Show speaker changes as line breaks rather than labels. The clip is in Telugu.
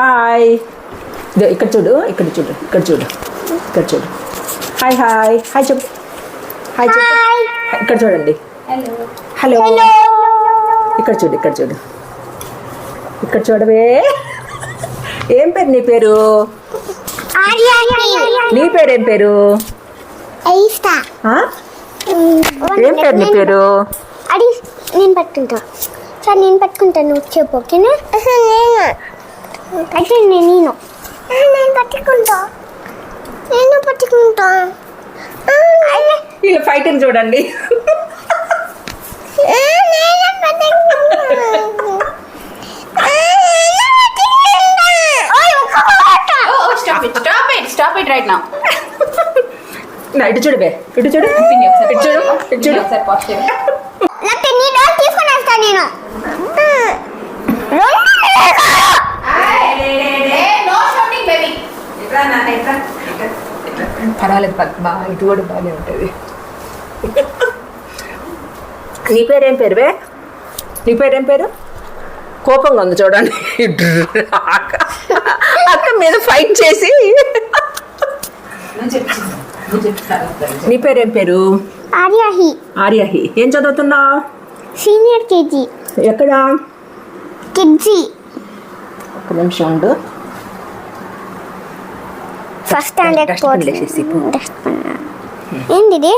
హాయ్ ఇక్కడ చూడు ఇక్కడ చూడు ఇక్కడ చూడు ఇక్కడ చూడు. హాయ్ హాయ్ హాయ్ చెప్పు. హాయ్ చెప్పు. ఇక్కడ చూడండి. హలో ఇక్కడ చూడు ఇక్కడ చూడు. ఇక్కడ చూడవే. ఏం పేరు నీ పేరు? నీ పేరు ఏం పేరు? ఏం పేరు నీ పేరు?
అది నేను పట్టుకుంటా. సరే నేను పట్టుకుంటా నువ్వు చెప్పు ఓకేనా? అయితే నేను. నేను పట్టుకుంటా. నేను పట్టుకుంటా.
వీళ్ళ ఫైటింగ్ చూడండి.
it right now.
నా ఇటు చూడు బే ఇటు చూడు. ఇటు చూడు ఇటు చూడు.
ఒకసారి
పర్వాలేదు పద్ బాగా ఇటు కూడా బాగానే ఉంటుంది. నీ పేరేం పేరు బే నీ పేరేం పేరు? కోపంగా ఉంది చూడండి. అక్క అక్క మీద ఫైట్ చేసి. నీ పేరేం పేరు?
ఆర్యాహి.
ఆర్యహి. ఏం చదువుతున్నావు?
సీనియర్ కేజీ
ఎక్కడ?
కిడ్జీ
ఒక నిమిషం ఉండు.
First standard. ఏంది ఇది